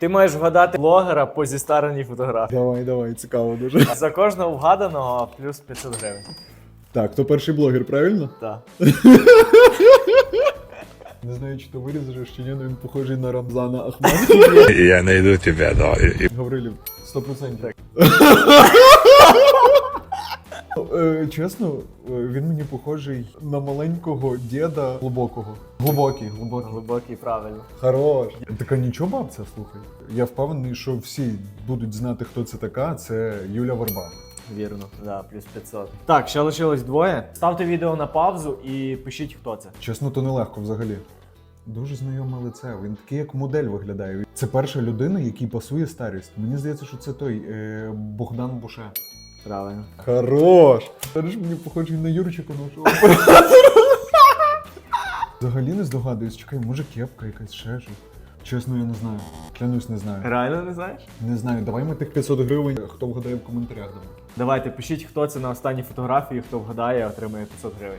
Ти маєш вгадати блогера по зістареній фотографії. Давай, давай, цікаво дуже. За кожного вгаданого плюс 500 гривень. Так, то перший блогер, правильно? Так. Не знаю, чи ти вирізаєш, чи ні, але він похожий на Рамзана Ахмедова. Я найду тебе, да. Гаврилів, 100%. Чесно, е, він мені похожий на маленького діда глибокого. Глибокий, глибокий. Глибокий, правильно. Хорош. Така нічого бабця, слухай. Я впевнений, що всі будуть знати, хто це така. Це Юля Верба. Вірно, да, плюс 500. Так, ще лишилось двоє. Ставте відео на паузу і пишіть, хто це. Чесно, то нелегко взагалі. Дуже знайоме лице. Він такий, як модель виглядає. Це перша людина, якій пасує старість. Мені здається, що це той е, Богдан Буше. Правильно. Хорош! Зараз мені похожий на Юрчика нашого. Взагалі не здогадуюсь, чекай, може кепка якась ще щось. Чесно, я не знаю. Клянусь, не знаю. Реально не знаєш? Не знаю. Давай ми тих 500 гривень, хто вгадає в коментарях. Давай. Давайте пишіть, хто це на останній фотографії, хто вгадає, отримає 500 гривень.